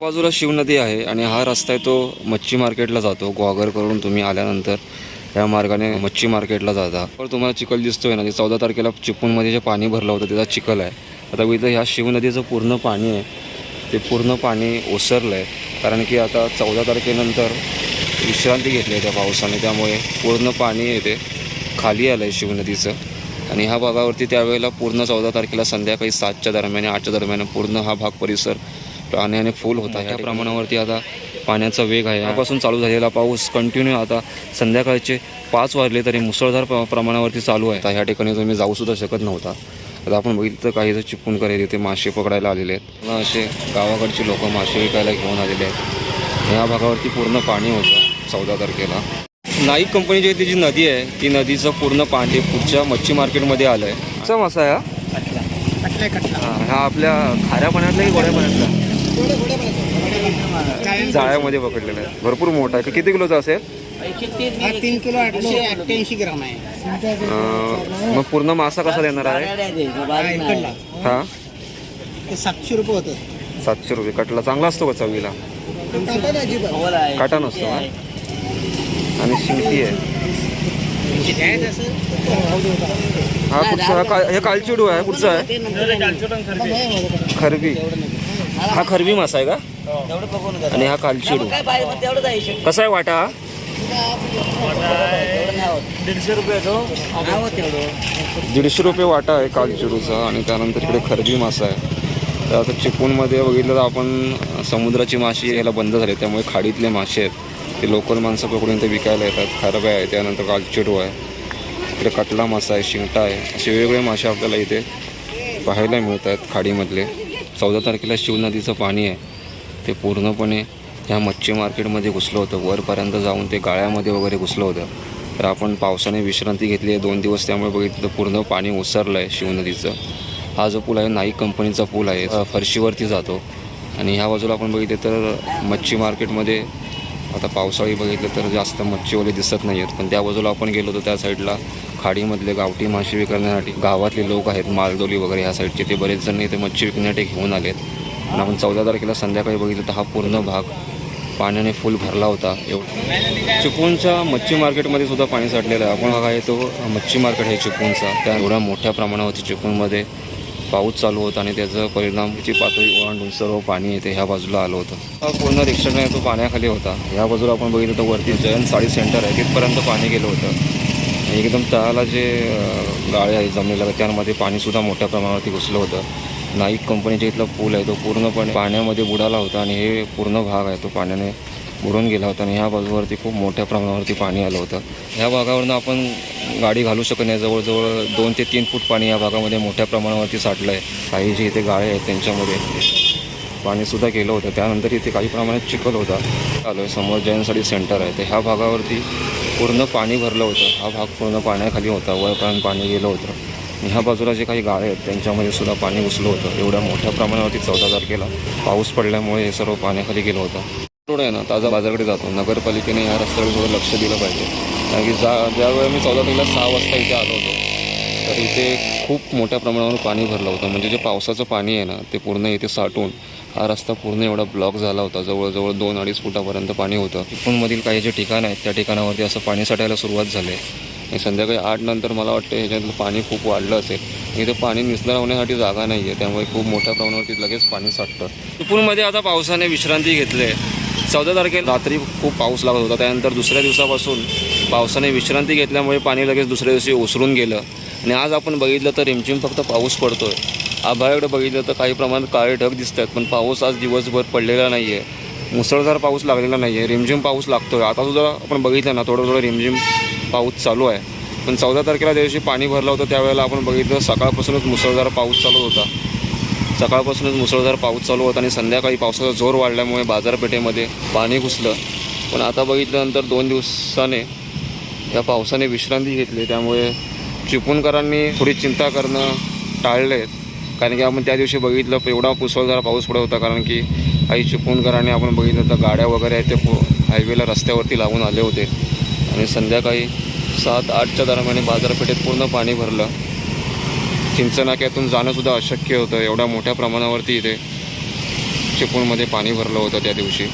बाजूला शिवनदी आहे आणि हा रस्ता आहे तो मच्छी मार्केटला जातो. ग्वागर करून तुम्ही आल्यानंतर या मार्गाने मच्छी मार्केटला जाता. पण तुम्हाला चिखल दिसतोय ना ते चौदा तारखेला चिपळूणमध्ये जे पाणी भरलं होतं त्याचा चिखल आहे. आता इथं ह्या शिवनदीचं पूर्ण पाणी आहे. ते पूर्ण पाणी ओसरलं आहे कारण की आता चौदा तारखेनंतर विश्रांती घेतली आहे त्या पावसाने. त्यामुळे पूर्ण पाणी येते खाली आलं आहे शिवनदीचं आणि ह्या भागावरती त्यावेळेला पूर्ण चौदा तारखेला संध्याकाळी सातच्या दरम्यान आठच्या दरम्यान पूर्ण हा भाग परिसर पाण्याने फुल होता. ह्या प्रमाणावरती आता पाण्याचा वेग आहे. यापासून चालू झालेला पाऊस कंटिन्यू आता संध्याकाळचे पाच वाजले तरी मुसळधार प्र- प्रमाणावरती चालू आहे. आता ह्या ठिकाणी तुम्ही जाऊ सुद्धा शकत नव्हता. आता आपण बघितलं तर काही जर चिपकून करे तिथे मासे पकडायला आलेले आहेत. असे गावाकडचे लोक मासे विकायला घेऊन आलेले आहेत. ह्या भागावरती पूर्ण पाणी होतं चौदा तारखेला. नाईक कंपनीची ती जी नदी आहे ती नदीचं पूर्ण पाणी पुढच्या मच्छी मार्केटमध्ये आलं आहे कसा मासा आहे हा? हा हा आपल्या खाऱ्या पाण्यातला की गोड्या पाण्यातला. जाळ्यामध्ये पकडलेला आहे. भरपूर मोठा आहे. किती किलोचा असेल? हा तीन किलो अठ्ठ्याऐंशी ग्राम आहे. अं, मग पूर्ण मासा कसा देणार आहे? हा, हा? सातशे रुपये होतं. सातशे रुपये. कटला चांगला असतो का चवीला? काटा नसतो? आणि शिंगटी आहे. हा कुठचा? हा का- हे कालचिडू आहे. कुठचा आहे? खरबी. हा खरबी मासा आहे का? आणि हा कालचिडू. कसा आहे वाटा? हा दीडशे रुपये वाटा आहे कालचिडूचा आणि त्यानंतर इकडे खरबी मासा आहे. तर आता चिपळूणमध्ये बघितलं तर आपण समुद्राची माशी याला बंद झाली त्यामुळे खाडीतले मासे आहेत. ते लोकल माणसं पकडून ते विकायला येतात. खरबे आहे त्यानंतर कालचिडू आहे. इकडे कटला मासा आहे शिंगटा आहे. असे वेगवेगळे मासे आपल्याला इथे पाहायला मिळत आहेत खाडीमधले. चौदा तारखेला शिवनदीचं पाणी आहे. ते पूर्णपणे ह्या मच्छी मार्केटमध्ये घुसलं होतं. वरपर्यंत जाऊन ते गाळ्यामध्ये वगैरे घुसलं होतं. तर आपण पावसाने विश्रांती घेतली आहे. दोन दिवस त्यामुळे बघितलं तर पूर्ण पाणी ओसरलं आहे शिवनदीचं हा जो पूल आहे नाईक कंपनीचा पूल आहे. फरशीवरती जातो. आणि ह्या बाजूला आपण बघितलं तर मच्छी मार्केटमध्ये आता पावसाळी बघितलं तर जास्त मच्छीवाले दिसत नाही आहेत पण त्या बाजूला आपण गेलो तर त्या साईडला खाडीमधले गावठी मासे विकण्यासाठी गावातले लोक आहेत मालदोली वगैरे ह्या साईडचे. ते बरेच जण इथे मच्छी विकण्यासाठी घेऊन आलेत. आणि आपण चौदा तारखेला संध्याकाळी बघितलं तर हा पूर्ण भाग पाण्याने फुल भरला होता. एवढा. चिपळूणच्या मच्छी मार्केटमध्ये सुद्धा पाणी साठलेलं आहे. आपण बघा तो मच्छी मार्केट आहे चिपळूणचा. त्या एवढ्या मोठ्या प्रमाणावरती चिपळूणमध्ये पाऊस चालू होता आणि त्याचं परिणामची पातळी ओलांडून सर्व पाणी येते ह्या बाजूला आलं होतं. पूर्ण पूर्ण रिक्षाने तो पाण्याखाली होता. ह्या बाजूला आपण बघितलं तर वरती जयंत साडी सेंटर आहे. तिथपर्यंत पाणी गेलं होतं. आणि एकदम तळाला जे गाळे आहे जमलेलं त्यामध्ये पाणीसुद्धा मोठ्या प्रमाणावरती घुसलं होतं. नाईक कंपनीच्या इथला पूल आहे तो पूर्णपणे पाण्यामध्ये बुडाला होता आणि हे पूर्ण भाग आहे तो पाण्याने बुडून गेला होता आणि ह्या बाजूवरती खूप मोठ्या प्रमाणावरती पाणी आलं होतं. ह्या भागावरनं आपण गाडी घालू शकत नाही. जवळजवळ दोन ते तीन फूट पाणी या भागामध्ये मोठ्या प्रमाणावरती साठलं आहे काही जे इथे गाळे आहेत त्यांच्यामध्ये पाणीसुद्धा केलं होतं. त्यानंतर इथे काही प्रमाणात चिखल होता. आलो आहे समोर जैनसाठी सेंटर आहे. तर ह्या भागावरती पूर्ण पाणी भरलं होतं. हा भाग पूर्ण पाण्याखाली होता. वरपर्यंत पाणी गेलं होतं. आणि ह्या बाजूला जे काही गाळे आहेत त्यांच्यामध्ये सुद्धा पाणी घुसलं होतं. एवढ्या मोठ्या प्रमाणावरती चौदा तारखेला पाऊस पडल्यामुळे हे सर्व पाण्याखाली गेलं होतं. रोड आहे ना ताजा बाजारकडे जातो. नगरपालिकेने या रस्त्यावर थोडं लक्ष दिलं पाहिजे. कारण की जा ज्यावेळी मी चौदा तारखेला सहा वाजता इथे आलो होतो तर इथे खूप मोठ्या प्रमाणावर पाणी भरलं होतं. म्हणजे जे पावसाचं पाणी आहे ना ते पूर्ण इथे साठून हा रस्ता पूर्ण एवढा ब्लॉक झाला होता. जवळजवळ दोन अडीच फुटापर्यंत पाणी होतं. चिपळूणमधील काही जे ठिकाण आहेत त्या ठिकाणावरती असं पाणी साठायला सुरुवात झाली. आहे आणि संध्याकाळी आठ नंतर मला वाटतं ह्याच्यातलं पाणी खूप वाढलं असेल. इथे पाणी निसणार होण्यासाठी जागा नाही आहे त्यामुळे खूप मोठ्या प्रमाणावरती लगेच पाणी साठतं. चिपळूणमध्ये आता पावसाने विश्रांती घेतली आहे. चौदा तारखेला रात्री खूप पाऊस लागत होता. त्यानंतर दुसऱ्या दिवसापासून पावसाने विश्रांती घेतल्यामुळे पाणी लगेच दुसऱ्या दिवशी ओसरून गेलं. आणि आज आपण बघितलं तर रिमझिम फक्त पाऊस पडतोय. आभाळाकडे बघितलं तर काही प्रमाणात काळे ढग दिसत आहेत पण पाऊस आज दिवसभर पडलेला नाही आहे मुसळधार पाऊस लागलेला नाही आहे रिमझिम पाऊस लागतोय. आता सुद्धा आपण बघितलं ना थोडं थोडं रिमझिम पाऊस चालू आहे. पण चौदा तारखेला त्या दिवशी पाणी भरलं होतं त्यावेळेला आपण बघितलं सकाळपासूनच मुसळधार पाऊस चालू होता. सकाळपासूनच मुसळधार पाऊस चालू होता आणि संध्याकाळी पावसाचा जोर वाढल्यामुळे बाजारपेठेमध्ये पाणी घुसलं. पण आता बघितल्यानंतर दोन दिवसाने या पावसाने विश्रांती घेतली. त्यामुळे चिपळूणकरांनी थोडी चिंता करणं टाळले कारण की आपण त्या दिवशी बघितलं एवढा मुसळधार पाऊस पडत होता. कारण की काही चिपळूणकरांनी आपण बघितलं तर गाड्या वगैरे आहेत ते पु- हायवेला रस्त्यावरती लावून आले होते. आणि संध्याकाळी सात आठच्या दरम्यान बाजारपेठेत पूर्ण पाणी भरलं. चिंचनाक्यातून जाणंसुद्धा अशक्य होतं. एवढ्या मोठ्या प्रमाणावरती इथे चिपळूणमध्ये पाणी भरलं होतं त्या दिवशी.